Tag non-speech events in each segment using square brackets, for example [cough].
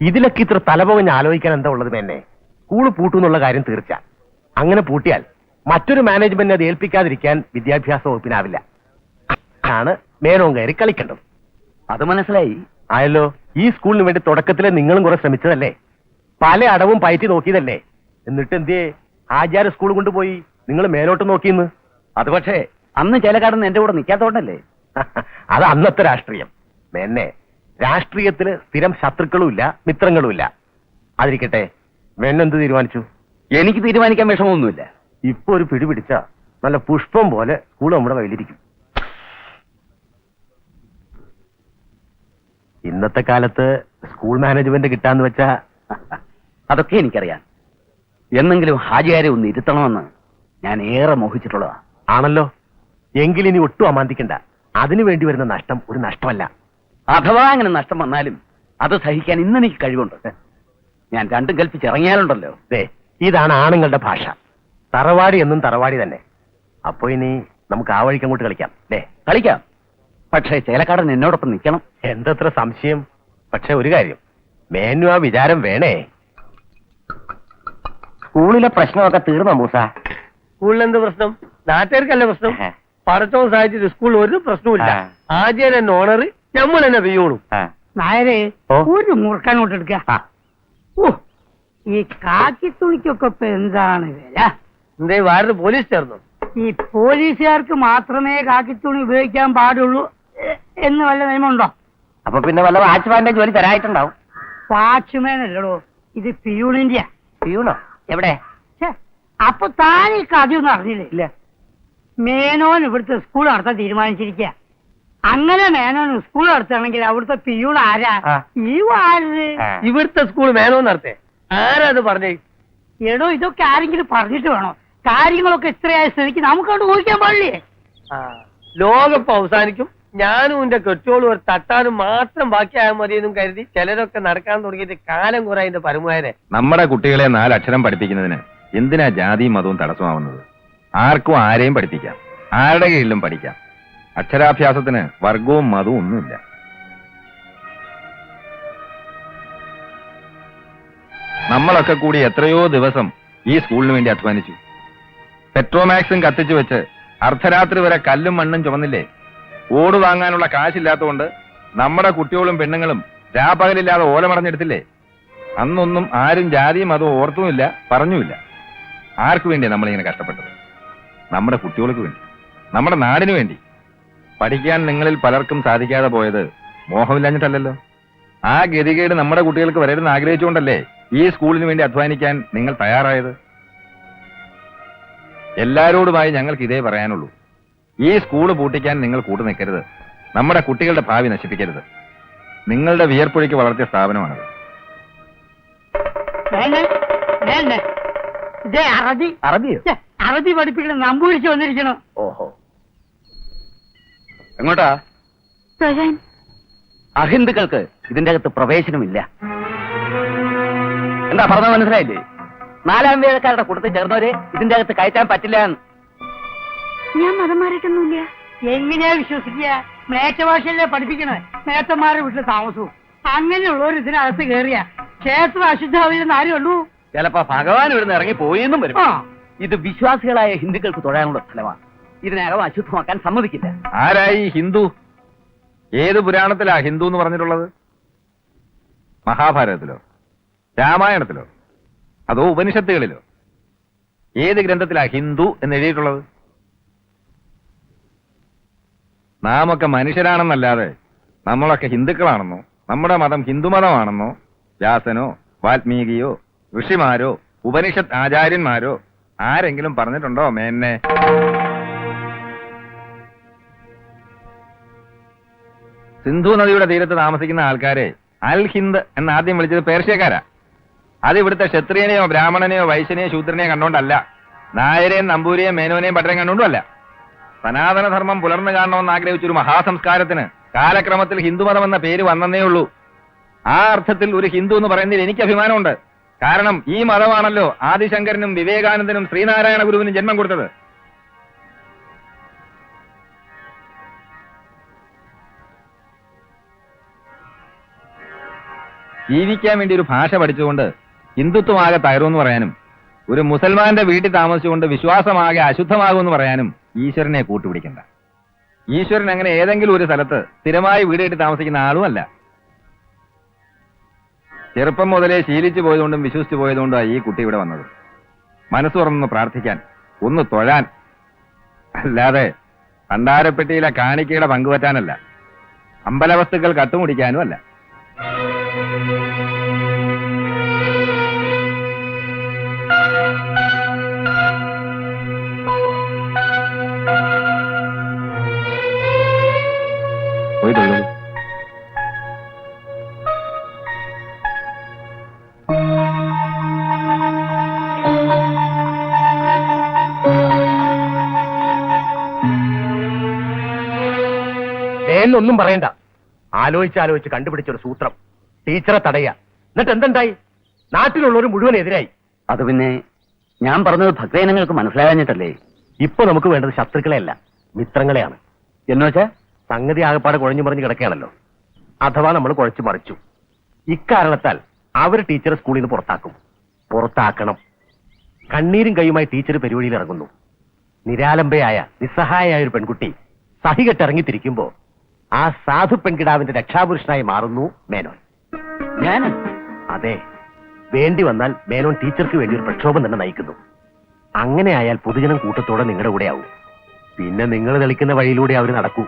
ഇതിലൊക്കെ ഇത്ര തലപോകഞ്ഞ് ആലോചിക്കാൻ എന്താ ഉള്ളത് മേന്നെ? സ്കൂൾ പൂട്ടുന്നുള്ള കാര്യം തീർച്ച. അങ്ങനെ പൂട്ടിയാൽ മറ്റൊരു മാനേജ്മെന്റിനെ അത് ഏൽപ്പിക്കാതിരിക്കാൻ വിദ്യാഭ്യാസ വകുപ്പിനാവില്ല. ആണ് മേനോൻ കയറി കളിക്കേണ്ടത്. അത് മനസ്സിലായി. ആയല്ലോ ഈ സ്കൂളിന് വേണ്ടി തുടക്കത്തിൽ നിങ്ങളും കുറെ ശ്രമിച്ചതല്ലേ? പല അടവും പയറ്റി നോക്കിയതല്ലേ? എന്നിട്ട് എന്തേ ആചാര സ്കൂൾ കൊണ്ടുപോയി നിങ്ങൾ മേലോട്ട് നോക്കിയെന്ന്? അത് പക്ഷേ അന്ന് ചില കടന്ന് എന്റെ കൂടെ നിൽക്കാത്തോണ്ടല്ലേ [laughs] അത് അന്നത്തെ രാഷ്ട്രീയം. മേന്നെ രാഷ്ട്രീയത്തിൽ സ്ഥിരം ശത്രുക്കളുമില്ല മിത്രങ്ങളുമില്ല. അതിരിക്കട്ടെ വെണ്ണെന്ത് തീരുമാനിച്ചു? എനിക്ക് തീരുമാനിക്കാൻ വിഷമമൊന്നുമില്ല. ഇപ്പൊ ഒരു പിടി പിടിച്ച നല്ല പുഷ്പം പോലെ സ്കൂൾ നമ്മുടെ കയ്യിലിരിക്കും. ഇന്നത്തെ കാലത്ത് സ്കൂൾ മാനേജ്മെന്റ് കിട്ടാന്ന് വെച്ചാ അതൊക്കെ എനിക്കറിയാം. എന്നെങ്കിലും ഹാജിയാരെ ഒന്ന് ഇരുത്തണമെന്ന് ഞാൻ ഏറെ മോഹിച്ചിട്ടുള്ളതാ. ആണല്ലോ. എങ്കിലിനി ഒട്ടും അമാന്തിക്കണ്ട. അതിനു വേണ്ടി വരുന്ന നഷ്ടം ഒരു നഷ്ടമല്ല. അഥവാ അങ്ങനെ നഷ്ടം വന്നാലും അത് സഹിക്കാൻ ഇന്ന് എനിക്ക് കഴിവുണ്ട്. ഞാൻ രണ്ടും കൽപ്പിച്ചിറങ്ങിയാലുണ്ടല്ലോ. ദേ ഇതാണ് ആണുങ്ങളുടെ ഭാഷ. തറവാടി എന്നും തറവാടി തന്നെ. അപ്പൊ ഇനി നമുക്ക് ആ വഴിക്ക് അങ്ങോട്ട് കളിക്കാം. അല്ലേ കളിക്കാം. പക്ഷേ ചേലക്കാടൻ എന്നോടൊപ്പം നിൽക്കണം. എന്തത്ര സംശയം? പക്ഷെ ഒരു കാര്യം. മേനു ആ വിചാരം വേണേ. സ്കൂളിലെ പ്രശ്നമൊക്കെ തീർന്നോ മൂസ? സ്കൂളിൽ എന്ത് പ്രശ്നം? നാട്ടുകാർക്കല്ല പ്രശ്നം. പഠിച്ചവും സാധിച്ചത് സ്കൂളിൽ ഒരു പ്രശ്നവുമില്ല. ഇല്ല ആദ്യം എന്നെ ഓണർ നമ്മൾ തന്നെ പെയ്യോളൂ നായരെ. ഒരു മുറുക്കാനോട്ട് എടുക്ക. ഈ കാക്കി തുണിക്കൊക്കെ ഇപ്പൊ എന്താണ് വില? എന്തേ വേറെ പോലീസ് ചേർന്നു? ഈ പോലീസുകാർക്ക് മാത്രമേ കാക്കി തുണി ഉപയോഗിക്കാൻ പാടുള്ളൂ എന്ന് വല്ല നിയമമുണ്ടോ? അപ്പൊ പിന്നെ വല്ല വാച്ച്മാന്റെ ജോലി തരായിട്ടുണ്ടാവും വാച്ച്മാൻ അല്ലടോ ഇത് പിയൂണിന്റെ പിയൂണോ? എവിടെ? അപ്പൊ താൻ ഈ കഥയൊന്നും അറിഞ്ഞില്ലേ? ഇല്ല. മേനോൻ ഇവിടുത്തെ സ്കൂൾ നടത്താൻ തീരുമാനിച്ചിരിക്കുക അങ്ങനെ മേനോൻ സ്കൂൾ നടത്തുകയാണെങ്കിൽ അവിടുത്തെ പിയൂൺ ആരാ. ഈ വാര്. ഇവിടുത്തെ സ്കൂൾ മേനോ നടത്തേ. ആരാ അത് പറഞ്ഞേ? എടോ ഇതൊക്കെ ആരെങ്കിലും പറഞ്ഞിട്ട് വേണോ? കാര്യങ്ങളൊക്കെ ഇത്രയായ സ്ഥിതിക്ക് നമുക്ക് അവിടെ ഊഹിക്കാൻ പാടില്ലേ? ലോകപ്പ് അവസാനിക്കും. ഞാനും എന്റെ കെട്ടിയോളും ഒരു തട്ടാനും മാത്രം ബാക്കിയായാൽ മതിയെന്നും കരുതി ചിലരൊക്കെ നടക്കാൻ തുടങ്ങിയിട്ട് കാലം കുറെ അതിന്റെ പരമായനെ നമ്മുടെ കുട്ടികളെ നാലക്ഷരം പഠിപ്പിക്കുന്നതിന് എന്തിനാ ജാതിയും മതവും തടസ്സമാവുന്നത്? ആർക്കും ആരെയും പഠിപ്പിക്കാം. ആരുടെ കീഴിലും പഠിക്കാം. അക്ഷരാഭ്യാസത്തിന് വർഗവും മതവും ഒന്നുമില്ല. നമ്മളൊക്കെ കൂടി എത്രയോ ദിവസം ഈ സ്കൂളിന് വേണ്ടി അധ്വാനിച്ചു. പെട്രോമാക്സും കത്തിച്ചു വെച്ച് അർദ്ധരാത്രി വരെ കല്ലും മണ്ണും ചുമന്നില്ലേ? ഓട് വാങ്ങാനുള്ള കാശില്ലാത്തതുകൊണ്ട് നമ്മുടെ കുട്ടികളും പെണ്ണുങ്ങളും രാപകലില്ലാതെ ഓലമടഞ്ഞെടുത്തില്ലേ അന്നൊന്നും ആരും ജാതിയും അതും ഓർത്തുമില്ല പറഞ്ഞുമില്ല. ആർക്കു വേണ്ടിയാണ് നമ്മളിങ്ങനെ കഷ്ടപ്പെട്ടത്? നമ്മുടെ കുട്ടികൾക്ക് വേണ്ടി നമ്മുടെ നാടിനു വേണ്ടി. പഠിക്കാൻ നിങ്ങളിൽ പലർക്കും സാധിക്കാതെ പോയത് മോഹമില്ലാഞ്ഞിട്ടല്ലല്ലോ. ആ ഗതികേട് നമ്മുടെ കുട്ടികൾക്ക് വരരുന്ന് ആഗ്രഹിച്ചുകൊണ്ടല്ലേ ഈ സ്കൂളിന് വേണ്ടി അധ്വാനിക്കാൻ നിങ്ങൾ തയ്യാറായത്? എല്ലാരോടുമായി ഞങ്ങൾക്ക് ഇതേ പറയാനുള്ളൂ. ഈ സ്കൂൾ പൂട്ടിക്കാൻ നിങ്ങൾ കൂട്ടു നിൽക്കരുത്. നമ്മുടെ കുട്ടികളുടെ ഭാവി നശിപ്പിക്കരുത്. നിങ്ങളുടെ വിയർപ്പൊഴിക്ക് വളർത്തിയ സ്ഥാപനമാണത്. അറബി അറബിയോ? അറബി പഠിപ്പിക്കണം നമ്പൂരിച്ച് വന്നിരിക്കണം. ഓഹോ. എങ്ങോട്ടാ? അഹിന്ദുക്കൾക്ക് ഇതിന്റെ അകത്ത് പ്രവേശനമില്ല. എന്താ പറഞ്ഞത് മനസ്സിലായില്ലേ? നാലാം വേദക്കാരുടെ കൂട്ടത്തിൽ ചേർന്നവരെ ഇതിന്റെ അകത്ത് കയറ്റാൻ പറ്റില്ല എന്ന്. ഞാൻ മതം മാറിയിട്ടൊന്നുമില്ല. എങ്ങനെയാ വിശ്വസിക്കുക? മേച്ചഭാഷയിലെ പഠിപ്പിക്കണത് മേത്തന്മാരെ വീട്ടിൽ താമസവും. അങ്ങനെയുള്ളവർ ഇതിനകത്ത് കയറിയ ക്ഷേത്രം അശുദ്ധാവില്ലെന്ന് ആരും ഉള്ളൂ ചിലപ്പോ ഭഗവാൻ ഇവിടുന്ന് ഇറങ്ങി പോയെന്നും വരും. ആ. ഇത് വിശ്വാസികളായ ഹിന്ദുക്കൾക്ക് തൊഴാനുള്ള സ്ഥലമാണ്. ഇതിനകം അശുദ്ധമാക്കാൻ സമ്മതിക്കില്ല. ആരായി ഹിന്ദു? ഏത് പുരാണത്തിലാ ഹിന്ദു എന്ന് പറഞ്ഞിട്ടുള്ളത്? മഹാഭാരതത്തിലോ? രാമായണത്തിലോ? അതോ ഉപനിഷത്തുകളിലോ? ഏത് ഗ്രന്ഥത്തിലാ ഹിന്ദു എന്ന് എഴുതിയിട്ടുള്ളത്? നാമൊക്കെ മനുഷ്യരാണെന്നല്ലാതെ നമ്മളൊക്കെ ഹിന്ദുക്കളാണെന്നോ നമ്മുടെ മതം ഹിന്ദുമതമാണെന്നോ വ്യാസനോ വാൽമീകിയോ ഋഷിമാരോ ഉപനിഷത്ത് ആചാര്യന്മാരോ ആരെങ്കിലും പറഞ്ഞിട്ടുണ്ടോ മേന്നെ? സിന്ധു നദിയുടെ തീരത്ത് താമസിക്കുന്ന ആൾക്കാരെ അൽ ഹിന്ദ് എന്ന് ആദ്യം വിളിച്ചത് പേർഷ്യക്കാരാ. അത് ഇവിടുത്തെ ക്ഷത്രിയനെയോ ബ്രാഹ്മണനെയോ വൈശ്യനെയോ ശൂദ്രനെയോ കണ്ടോണ്ടല്ല നായരെയും നമ്പൂരിയെയും മേനോനെയും പട്ടരെയും കണ്ടുകൊണ്ടുമല്ല. സനാതനധർമ്മം പുലർന്നു കാണണമെന്ന് ആഗ്രഹിച്ചൊരു മഹാസംസ്കാരത്തിന് കാലക്രമത്തിൽ ഹിന്ദുമതം എന്ന പേര് വന്നേ ഉള്ളൂ. ആ അർത്ഥത്തിൽ ഒരു ഹിന്ദു എന്ന് പറയുന്നതിൽ എനിക്ക് അഭിമാനമുണ്ട്. കാരണം ഈ മതമാണല്ലോ ആദിശങ്കരനും വിവേകാനന്ദനും ശ്രീനാരായണ ഗുരുവിനും ജന്മം കൊടുത്തത്. ജീവിക്കാൻ വേണ്ടി ഒരു ഭാഷ പഠിച്ചുകൊണ്ട് ഹിന്ദുത്വമാകെ തകരുമെന്ന് പറയാനും ഒരു മുസൽമാന്റെ വീട്ടിൽ താമസിച്ചുകൊണ്ട് വിശ്വാസമാകെ അശുദ്ധമാകുമെന്ന് പറയാനും ഈശ്വരനെ കൂട്ടുപിടിക്കണ്ട. ഈശ്വരൻ അങ്ങനെ ഏതെങ്കിലും ഒരു സ്ഥലത്ത് സ്ഥിരമായി വീട് കെട്ടി താമസിക്കുന്ന ആളുമല്ല. ചെറുപ്പം മുതലേ ശീലിച്ചു പോയതുകൊണ്ടും വിശ്വസിച്ചു പോയതുകൊണ്ടും ഈ കുട്ടി ഇവിടെ വന്നത്. മനസ്സ് തുറന്നൊന്ന് പ്രാർത്ഥിക്കാൻ ഒന്ന് തൊഴാൻ. അല്ലാതെ ഭണ്ഡാരപ്പെട്ടിയിലെ കാണിക്കയുടെ പങ്കുവറ്റാനല്ല. അമ്പലവസ്തുക്കൾ കട്ടുമുടിക്കാനും അല്ല എന്നൊന്നും പറയണ്ട. ആലോചിച്ച് ആലോചിച്ച് കണ്ടുപിടിച്ചൊരു സൂത്രം. ടീച്ചറെ തടയുക എന്നിട്ട് എന്തുണ്ടായി നാട്ടിലുള്ളവർ മുഴുവൻ എതിരായി. അത് പിന്നെ ഞാൻ പറഞ്ഞത് ഭക്തജനങ്ങൾക്ക് മനസ്സിലാകാഞ്ഞിട്ടല്ലേ? ഇപ്പൊ നമുക്ക് വേണ്ടത് ശത്രുക്കളെയല്ല മിത്രങ്ങളെയാണ്. എന്ന് വെച്ചാ? സംഗതി ആകപ്പാടെ കുഴഞ്ഞു മറിഞ്ഞു കിടക്കുകയാണല്ലോ. അഥവാ നമ്മൾ കുഴച്ചു മറിച്ചു. ഇക്കാരണത്താൽ അവർ ടീച്ചറെ സ്കൂളിൽ നിന്ന് പുറത്താക്കും. പുറത്താക്കണം. കണ്ണീരും കൈയുമായി ടീച്ചർ പെരുവഴിയിൽ ഇറങ്ങുന്നു. നിരാലംബയായ നിസ്സഹായായ ഒരു പെൺകുട്ടി സഹികെട്ടിറങ്ങി തിരിക്കുമ്പോ ആ സാധു പെൺകിടാവിന്റെ രക്ഷാപുരുഷനായി മാറുന്നു മേനോൻ. ഞാൻ അതെ. വേണ്ടി വന്നാൽ മേനോൻ ടീച്ചർക്ക് വേണ്ടി ഒരു പ്രക്ഷോഭം തന്നെ നയിക്കുന്നു. അങ്ങനെ ആയാൽ പൊതുജനം കൂട്ടത്തോടെ നിങ്ങളുടെ കൂടെ ആവും. പിന്നെ നിങ്ങൾ തെളിക്കുന്ന വഴിയിലൂടെ അവർ നടക്കൂ.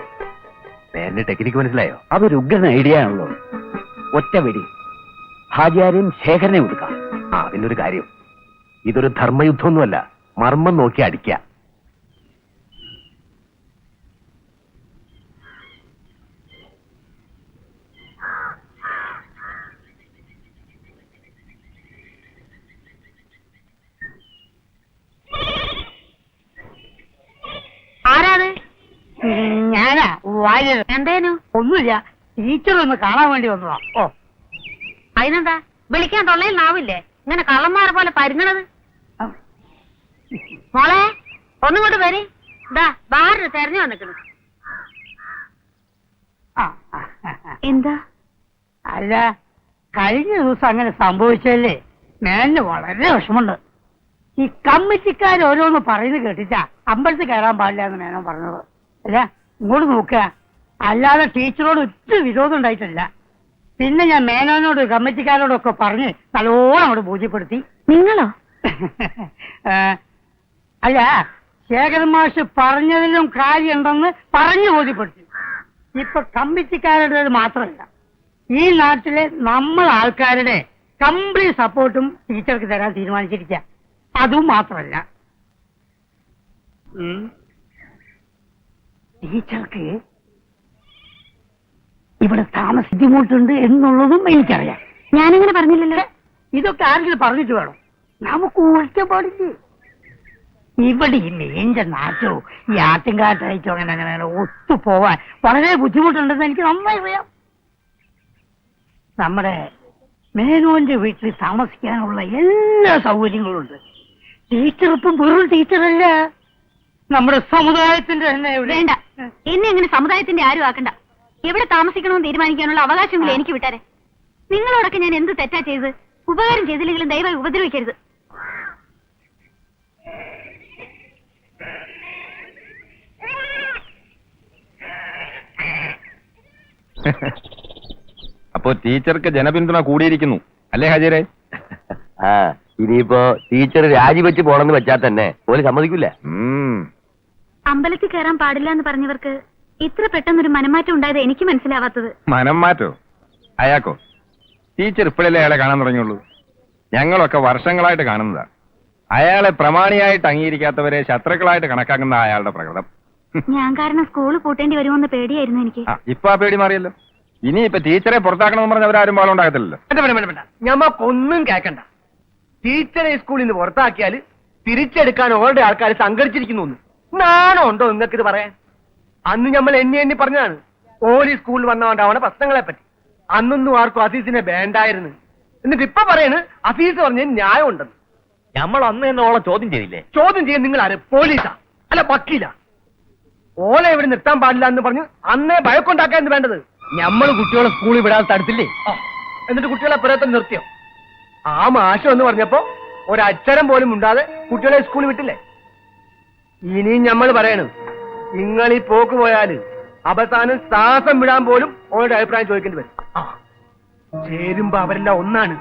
മേന്റെ ടെക്നിക്ക് മനസ്സിലായോ? അതൊരു ഉഗ്രൻ ഐഡിയ ആണല്ലോ. ഒറ്റ വെടി ഹാജിയാരെയും ശേഖരനെ ഒതുക്കാം ആ അതിനൊരു കാര്യം. ഇതൊരു ധർമ്മയുദ്ധമൊന്നുമല്ല. മർമ്മം നോക്കി അടിക്കുക. ഞാനാ എന്തേനു? ഒന്നുമില്ല. ടീച്ചർ ഒന്ന് കാണാൻ വേണ്ടി വന്നതാ. ഓ. അതിനെന്താ? വിളിക്കാൻ തൊള്ളയിൽ നാവില്ലേ? ഇങ്ങനെ കള്ളന്മാരെ പോലെ പരുങ്ങണത്? മോളെ ഒന്നുകൊണ്ട് വരി. ഇതാ ബാറിന് തെരഞ്ഞു വന്നിക്കണു. എന്താ? അല്ല കഴിഞ്ഞ ദിവസം അങ്ങനെ സംഭവിച്ചല്ലേ? മേലിന് വളരെ വിഷമുണ്ട് ഈ കമ്മിറ്റിക്കാർ ഓരോന്ന് പറയുന്നത് കേട്ടിട്ടാ അമ്പലത്തിൽ കയറാൻ പാടില്ല എന്ന് മേനോ പറഞ്ഞത്. അല്ല ഇങ്ങോട്ട് നോക്കുക അല്ലാതെ ടീച്ചറോട് ഒറ്റ വിരോധം ഉണ്ടായിട്ടില്ല. പിന്നെ ഞാൻ മേനോനോട് കമ്മിറ്റിക്കാരോടൊക്കെ പറഞ്ഞ് നല്ലോണം അവിടെ ബോധ്യപ്പെടുത്തി. നിങ്ങളോ? [laughs] അല്ല ശേഖരൻ മാഷ് പറഞ്ഞതിലും കാര്യമുണ്ടെന്ന് പറഞ്ഞു ബോധ്യപ്പെടുത്തി. ഇപ്പൊ കമ്മിറ്റിക്കാരുടെ മാത്രമല്ല ഈ നാട്ടിലെ നമ്മൾ ആൾക്കാരുടെ കംപ്ലീറ്റ് സപ്പോർട്ടും ടീച്ചർക്ക് തരാൻ തീരുമാനിച്ചിരിക്കുക അതും മാത്രമല്ല. ഉം. ടീച്ചർക്ക് ഇവിടെ താമസ ബുദ്ധിമുട്ടുണ്ട് എന്നുള്ളതും എനിക്കറിയാം. ഞാനിങ്ങനെ പറഞ്ഞില്ലല്ലോ. ഇതൊക്കെ ആരെങ്കിലും പറഞ്ഞിട്ട് വേണം? നമുക്ക് ഊഹിക്കാൻ പാടില്ല? ഇവിടെ ഈ മേഞ്ച നാറ്റോ ഈ ആട്ടിൻകാട്ടയച്ചോ അങ്ങനെ അങ്ങനെ അങ്ങനെ ഒത്തുപോവാൻ വളരെ ബുദ്ധിമുട്ടുണ്ടെന്ന് എനിക്ക് നന്നായി അറിയാം. നമ്മുടെ മേനോന്റെ വീട്ടിൽ താമസിക്കാനുള്ള എല്ലാ സൗകര്യങ്ങളും ഉണ്ട് ടീച്ചർ ഇപ്പം വെറും ടീച്ചറല്ല. നമ്മുടെ സമുദായത്തിന്റെ തന്നെ വേണ്ട. എന്നെ അങ്ങനെ സമുദായത്തിന്റെ ആരും ആക്കണ്ട. എവിടെ താമസിക്കണമെന്ന് തീരുമാനിക്കാനുള്ള അവകാശമെങ്കിലും എനിക്ക് വിട്ടാരെ. നിങ്ങളോടൊക്കെ ഞാൻ എന്ത് തെറ്റാ ചെയ്ത്? ഉപകാരം ചെയ്തില്ലെങ്കിലും ദയവായി ഉപദ്രവിക്കരുത്. അപ്പോ ടീച്ചർക്ക് ജനപിന്തുണ കൂടിയിരിക്കുന്നു. അല്ലേ ഹാജിരെ ആ. ഇനിയിപ്പോ ടീച്ചർ രാജിവെച്ച് പോണെന്ന് വെച്ചാൽ തന്നെ പോലും സമ്മതിക്കില്ല അമ്പലത്തിൽ കയറാൻ പാടില്ല എന്ന് പറഞ്ഞവർക്ക് ഇത്ര പെട്ടെന്നൊരു മനമാറ്റം ഉണ്ടായത് എനിക്ക് മനസ്സിലാവാത്തത്. മനം മാറ്റോ അയാക്കോ? ടീച്ചർ ഇപ്പോഴല്ലേ അയാളെ കാണാൻ തുടങ്ങിയുള്ളൂ? ഞങ്ങളൊക്കെ വർഷങ്ങളായിട്ട് കാണുന്നതാ. അയാളെ പ്രമാണിയായിട്ട് അംഗീകരിക്കാത്തവരെ ശത്രുക്കളായിട്ട് കണക്കാക്കുന്ന അയാളുടെ പ്രകടനം ഞാൻ കാരണം സ്കൂൾ പൂട്ടേണ്ടി വരുമെന്ന് പേടിയായിരുന്നു എനിക്ക്. ആ, ഇപ്പൊ ആ പേടി മാറിയല്ലോ. ഇനി ഇപ്പൊ ടീച്ചറെ പുറത്താക്കണമെന്ന് പറഞ്ഞ അവരാരും പാളം ഉണ്ടാകത്തില്ലല്ലോ വേണ്ട വേണ്ട വേണ്ട വേണ്ട. ഞമ്മക്കൊന്നും കേക്കണ്ട. ടീച്ചറെ സ്കൂളിൽ നിന്ന് പുറത്താക്കിയാൽ തിരിച്ചെടുക്കാൻ ഓരുടെ ആൾക്കാർ സംഘടിച്ചിരിക്കുന്നു. നാണോ ഉണ്ടോ നിങ്ങൾക്ക് ഇത് പറയാൻ? അന്ന് നമ്മൾ എന്നെ എന്നെ പറഞ്ഞതാണ്. ഓലി സ്കൂളിൽ വന്നോണ്ടാവണ പ്രശ്നങ്ങളെ പറ്റി അന്നൊന്നും ആർക്കും അസീസിനെ വേണ്ടായിരുന്നു. എന്നിട്ട് ഇപ്പൊ പറയണ് അസീസ് പറഞ്ഞ ന്യായം ഉണ്ടെന്ന് നമ്മൾ അന്ന് തന്നെ ഓളെ ചോദ്യം ചെയ്തില്ലേ? ചോദ്യം ചെയ്യാൻ നിങ്ങൾ ആര്? പോലീസാ? അല്ല വക്കീലാ? ഓല ഇവിടെ നിർത്താൻ പാടില്ല എന്ന് പറഞ്ഞ് അന്നേ ഭയക്കൊണ്ടാക്കാൻ വേണ്ടത്? നമ്മൾ കുട്ടികളെ സ്കൂളിൽ വിടാതെ തടുത്തില്ലേ? എന്നിട്ട് കുട്ടികളെ പുരത്തം നിർത്തിയോ? ആ മാഷം എന്ന് പറഞ്ഞപ്പോ ഒരക്ഷരം പോലും ഉണ്ടാതെ കുട്ടികളെ സ്കൂളിൽ വിട്ടില്ലേ? ഇനിയും നമ്മൾ പറയണം നിങ്ങൾ ഈ പോക്ക് പോയാൽ അവസാനം ശ്വാസം വിടാൻ പോലും ഓരുടെ അഭിപ്രായം ചോദിക്കേണ്ടി വരും. ആ ചേരുമ്പോ അവരെല്ലാം ഒന്നാണ്.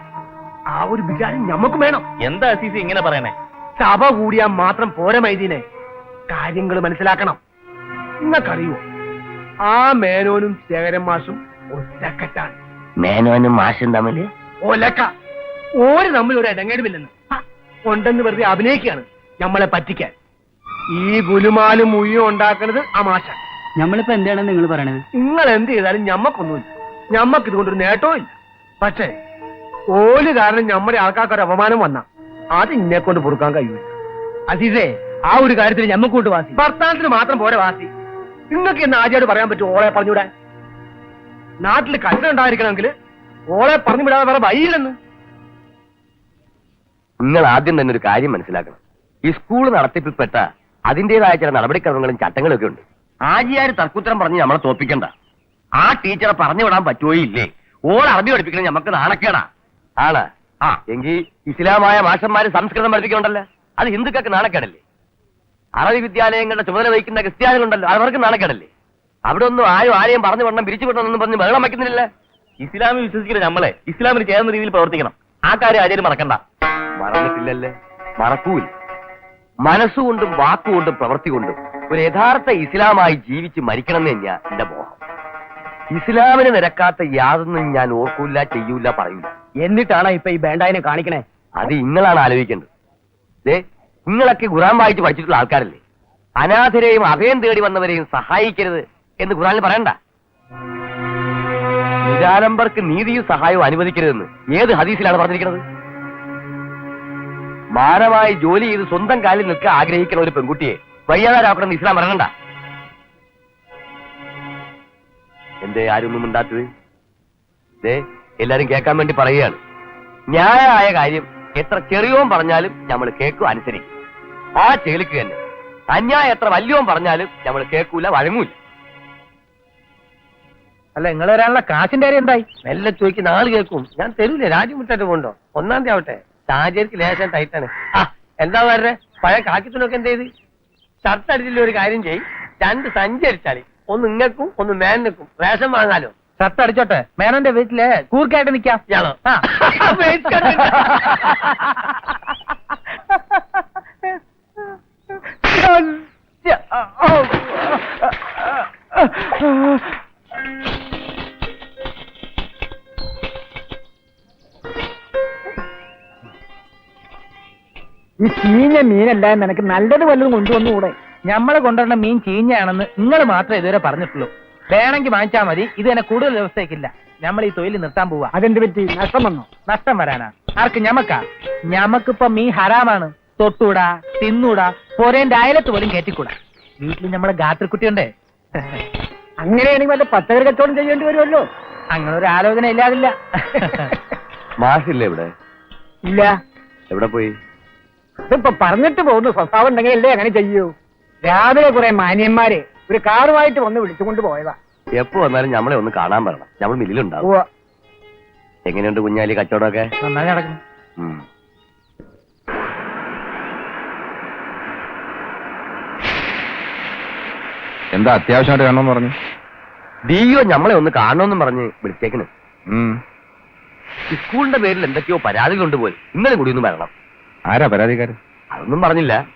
ആ ഒരു വിചാരം നമുക്ക് വേണം. എന്താ അസീസി ഇങ്ങനെ പറയണേ? സഭ കൂടിയാൽ മാത്രം പോര മൈദീനെ. കാര്യങ്ങൾ മനസ്സിലാക്കണം. നിങ്ങൾക്കറിയോ ആ മേനോനും ശേഖരൻ മാഷും ഒറ്റക്കെട്ടാണ്. മേനോനും മാഷും തമ്മിൽ? ഒലക്ക. ഓര് തമ്മിൽ ഒരു ഇടങ്ങേടുമില്ലെന്ന് ഉണ്ടെന്ന് വെറുതെ അഭിനയിക്കുകയാണ് നമ്മളെ പറ്റിക്കാൻ. ഈ ഗുലുമാലും മുയ്യും ഉണ്ടാക്കുന്നത് ആ മാഷ നമ്മളിപ്പോ എന്താണ് നിങ്ങൾ പറയണത്? നിങ്ങൾ എന്ത് ചെയ്താലും ഞമ്മക്കൊന്നുമില്ല. ഞമ്മക്ക് ഇതുകൊണ്ടൊരു നേട്ടവും ഇല്ല. പക്ഷേ ഓൽ കാരണം നമ്മുടെ ആൾക്കാർക്ക് ഒരു അപമാനം വന്ന അത് ഇന്നെ കൊണ്ട് പൊറുക്കാൻ കഴിയൂല. അസീസേ ആ ഒരു കാര്യത്തിൽ ഞമ്മക്കൂട്ട് വാസി. ഭർത്താനത്തിന് മാത്രം പോരെ വാസി. നിങ്ങൾക്ക് എന്ന് ആചാരോട് പറയാൻ പറ്റും ഓളെ പറഞ്ഞുവിടാൻ. നാട്ടിൽ ഉണ്ടായിരിക്കണമെങ്കിൽ ഓളെ പറഞ്ഞു വിടാതെ വേറെ വഴിയില്ലെന്ന്. നിങ്ങൾ ആദ്യം തന്നെ ഒരു കാര്യം മനസ്സിലാക്കണം. ഈ സ്കൂൾ നടത്തിപ്പിൽപ്പെട്ട അതിന്റെതായ ചില നടപടിക്രമങ്ങളും ചട്ടങ്ങളും ഒക്കെ ഉണ്ട്. ആജിയാർ തർക്കുത്തരം പറഞ്ഞ് നമ്മളെ തോപ്പിക്കണ്ട ആ ടീച്ചറെ പറഞ്ഞു വിടാൻ പറ്റുമോ ഇല്ലേ? ഓൾ അറബി പഠിപ്പിക്കണം നമുക്ക് നാണക്കേടാ. ആണ്. ആ. എങ്കിൽ ഇസ്ലാമായ മാഷന്മാര് സംസ്കൃതം പഠിപ്പിക്കണ്ടല്ലോ അത് ഹിന്ദുക്കൾക്ക് നാണക്കേടല്ലേ? അറബി വിദ്യാലയങ്ങളുടെ ചുമതല വഹിക്കുന്ന ക്രിസ്ത്യാനികളുണ്ടല്ലോ. അവർക്ക് നാണക്കേടല്ലേ? അവിടെ ഒന്നും ആരും ആരെയും പറഞ്ഞു വിടണം പിരിച്ചു വിടണമെന്നും പറഞ്ഞ് ബഹളം വയ്ക്കുന്നില്ല ഇസ്ലാമിൽ വിശ്വസിക്കില്ല നമ്മളെ. ഇസ്ലാമിന് ചേർന്ന രീതിയിൽ പ്രവർത്തിക്കണം. ആ കാര്യം ആചാര്യം മറക്കണ്ട. മറന്നിട്ടില്ലല്ലേ? മറക്കൂല്ല മനസ്സുകൊണ്ടും വാക്കുകൊണ്ടും പ്രവൃത്തി കൊണ്ടും ഒരു യഥാർത്ഥ ഇസ്ലാമായി ജീവിച്ച് മരിക്കണം എന്ന് തന്നെയാ എന്റെ മോഹം. ഇസ്ലാമിന് നിരക്കാത്ത യാതൊന്നും ഞാൻ ഓർക്കൂല ചെയ്യൂല പറയൂല. എന്നിട്ടാണ് ഇപ്പൊ ഈ ബേണ്ടായിനെ കാണിക്കണേ? അത് നിങ്ങളാണ് ആലോചിക്കേണ്ടത്. ദേ നിങ്ങളൊക്കെ ഖുറാൻ വായിച്ച് പഠിച്ചിട്ടുള്ള ആൾക്കാരല്ലേ? അനാഥരെയും അഭയം തേടി വന്നവരെയും സഹായിക്കരുത് എന്ന് ഖുറാനിൽ പറയണ്ട. നിരാലംബർക്ക് നീതിയും സഹായവും അനുവദിക്കരുതെന്ന് ഏത് ഹദീസിലാണ് പറഞ്ഞിരിക്കുന്നത്? മാനമായി ജോലി ചെയ്ത് സ്വന്തം കാലിൽ നിൽക്കാൻ ആഗ്രഹിക്കുന്ന ഒരു പെൺകുട്ടിയെ വയ്യാതാരാക്കണമെന്ന് ഇസ്ലാം പറയണ്ട എന്തേ ആരൊന്നും ഉണ്ടാത്തത് ദേ എല്ലാരും കേൾക്കാൻ വേണ്ടി പറയുകയാണ്. ന്യായമായ കാര്യം എത്ര ചെറിയോം പറഞ്ഞാലും നമ്മൾ കേൾക്കും അനുസരിക്കും ആ ചേലിക്ക് തന്നെ. അന്യായ എത്ര വലിയോൻ പറഞ്ഞാലും നമ്മൾ കേൾക്കൂല വഴങ്ങൂല. അല്ല നിങ്ങൾ വരാനുള്ള കാശിന്റെ കാര്യം എന്തായി? മെല്ലെ ചോദിക്കുന്ന ആൾ കേൾക്കും. ഞാൻ തരൂലേ? രാജ്യം വിട്ടിട്ട് കൊണ്ടോ ഒന്നാം തീയതി ആവട്ടെ. സാഹചര്യത്തിൽ ലേശം ടൈറ്റാണ് ആ എന്താ പറഞ്ഞേ പഴയ കാക്കിത്തിനൊക്കെ എന്ത് ചെയ്ത്? ഷർട്ട് അടിച്ചില്ല ഒരു കാര്യം ചെയ്യും. രണ്ട് സഞ്ചി അടിച്ചാളി. ഒന്ന് ഇങ്ങക്കും ഒന്ന് മേനക്കും റേഷൻ വാങ്ങാലോ? ഷർട്ട് അടിച്ചോട്ടെ. മേനന്റെ വീട്ടിൽ കൂർക്കായിട്ട് നിക്കാം. ആ. [laughs] [laughs] [laughs] ഈ ചീഞ്ഞ മീനല്ല എന്ന് എനിക്ക് നല്ലത് വല്ലതും കൊണ്ടുവന്നുകൂടെ? ഞമ്മൾ കൊണ്ടുവരുന്ന മീൻ ചീഞ്ഞയാണെന്ന് നിങ്ങൾ മാത്രമേ ഇതുവരെ പറഞ്ഞിട്ടുള്ളൂ. വേണമെങ്കിൽ വാങ്ങിച്ചാൽ മതി. ഇത് എന്നെ കൂടുതൽ ദിവസത്തേക്കില്ല. നമ്മൾ ഈ തൊഴിൽ നിർത്താൻ പോവാ. അതെന്ത് പറ്റി? നഷ്ടം വന്നോ? നഷ്ടം വരാനാ. ആർക്ക് ഞമ്മക്കാ? ഞമ്മക്കിപ്പൊ മീൻ ഹരാമാണ് തൊട്ടൂടാ തിന്നൂടാ പോരേന്റെ അയലത്ത് പോലും കയറ്റിക്കൂടാ വീട്ടിൽ നമ്മളെ ഗാത്രക്കുട്ടിയുണ്ടേ? അങ്ങനെയാണെങ്കിൽ വല്ല പച്ചക്കറി കച്ചവടം ചെയ്യേണ്ടി വരുമല്ലോ? അങ്ങനെ ഒരു ആലോചന ഇല്ലാതില്ല. മാഷില്ലേ ഇവിടെ? ഇല്ല. എവിടെ പോയി? ഇതിപ്പോ പറഞ്ഞിട്ട് പോകുന്ന സ്വഭാവം ഉണ്ടെങ്കിൽ അല്ലേ അങ്ങനെ ചെയ്യൂ? രാവിലെ കുറെ മാന്യന്മാരെ ഒരു കാറുമായിട്ട് വന്ന് വിളിച്ചുകൊണ്ട് പോയതാ. എപ്പോ വന്നാലും നമ്മളെ ഒന്ന് കാണാൻ പറയണം നമ്മൾ മില്ലിലുണ്ടാവും. എങ്ങനെയുണ്ട് കുഞ്ഞാലി കച്ചവടമൊക്കെ? നന്നായി നടക്കും ഉം. എന്താ അത്യാവശ്യമായിട്ട് കാണണമെന്ന് പറഞ്ഞു? ദീയോ നമ്മളെ ഒന്ന് കാണണമെന്നും പറഞ്ഞ് വിളിച്ചേക്കണ്. സ്കൂളിന്റെ പേരിൽ എന്തൊക്കെയോ പരാതികളുണ്ട് പോലും ഇന്നലെ കൂടി ഒന്ന് വരണം. ആരാ പരാതിക്കാരൻ? അതൊന്നും പറഞ്ഞില്ല.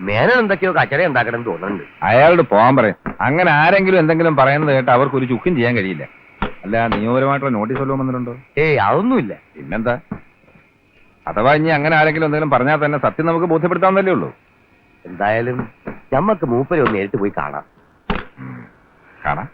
മേനൻ എന്തൊക്കെയോ കച്ചട ഉണ്ടാക്കണം എന്ന് തോന്നുന്നുണ്ട്. അയാളോട് പോകാൻ പറയും. അങ്ങനെ ആരെങ്കിലും എന്തെങ്കിലും പറയുന്നത് കേട്ട് അവർക്ക് ഒരു ചുക്കും ചെയ്യാൻ കഴിയില്ല. അല്ല നിയമപരമായിട്ടുള്ള നോട്ടീസ് വല്ലതും വന്നിട്ടുണ്ടോ? ഏയ് അതൊന്നുമില്ല. പിന്നെന്താ? അഥവാ ഇനി അങ്ങനെ ആരെങ്കിലും എന്തെങ്കിലും പറഞ്ഞാൽ തന്നെ സത്യം നമുക്ക് ബോധ്യപ്പെടുത്താമെന്നല്ലേ ഉള്ളൂ. എന്തായാലും ഞമ്മക്ക് മൂപ്പരെ ഒന്ന് നേരിട്ട് പോയി കാണാം. കാണാം.